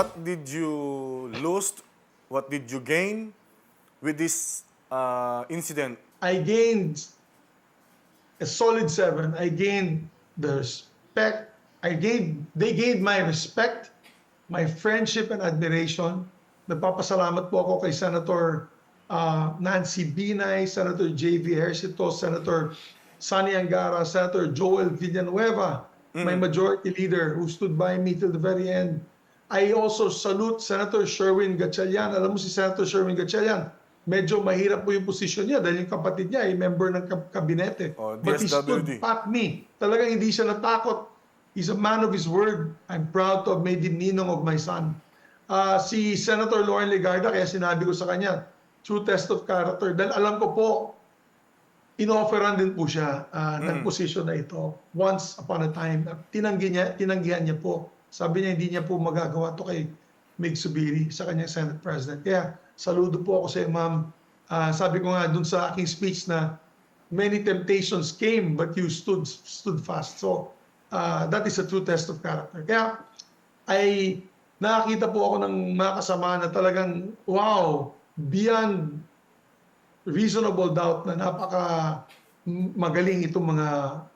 what did you lose? What did you gain with this uh, incident? I gained a solid seven. I gained the respect. I gained, they gained my respect, my friendship and admiration. Nagpapasalamat po ako kay Senator uh, Nancy Binay, Senator J.V. Ejercito, Senator Sonny Angara, Senator Joel Villanueva, my majority leader who stood by me till the very end. I also salute Senator Sherwin Gatchalian. Alam mo si Senator Sherwin Gatchalian, medyo mahirap po yung posisyon niya dahil yung kapatid niya ay member ng kab- kabinete. Oh, But he stood DSWD. pat me. Talagang hindi siya natakot. He's a man of his word. I'm proud to have made him ninong of my son. Ah, si Senator Lauren Legarda, kaya sinabi ko sa kanya, true test of character. Dahil alam ko po, inofferan din po siya ah, ng posisyon na ito. Once upon a time, tinanggi niya, tinanggihan niya po. Sabi niya, hindi niya po magagawa to kay Mig Subiri, sa kanyang Senate President. Kaya, saludo po ako sa iyo, ma'am. Ah, sabi ko nga dun sa aking speech na many temptations came, but you stood stood fast. So, ah, that is a true test of character. Kaya, ay nakakita po ako ng mga kasama na talagang, wow, beyond reasonable doubt na napaka magaling itong mga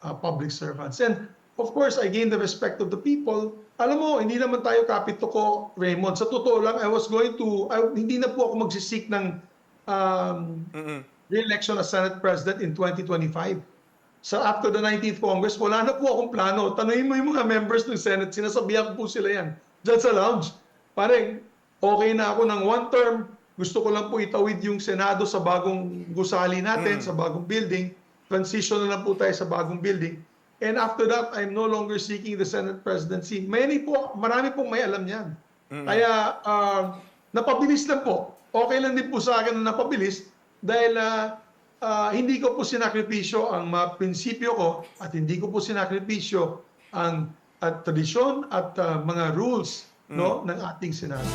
uh, public servants. And of course, I gained the respect of the people. Alam mo, hindi naman tayo kapito ko, Raymond. Sa totoo lang, I was going to, I- hindi na po ako magsisik ng um, re-election as Senate President in 2025. Sa after the 19th Congress, wala na po akong plano. Tanungin mo yung mga members ng Senate, sinasabihan ko po sila yan. Diyan sa lounge. Parang, okay na ako ng one term. Gusto ko lang po itawid yung Senado sa bagong gusali natin, sa bagong building. Transition na lang po tayo sa bagong building. And after that, I'm no longer seeking the Senate presidency. Many po, marami pong may alam yan. Kaya, uh, napabilis lang po. Okay lang din po sa akin na napabilis dahil ah, ah, hindi ko po sinakripisyo ang mga prinsipyo ko at hindi ko po sinakripisyo ang at tradisyon at ah, mga rules no ng ating Senado.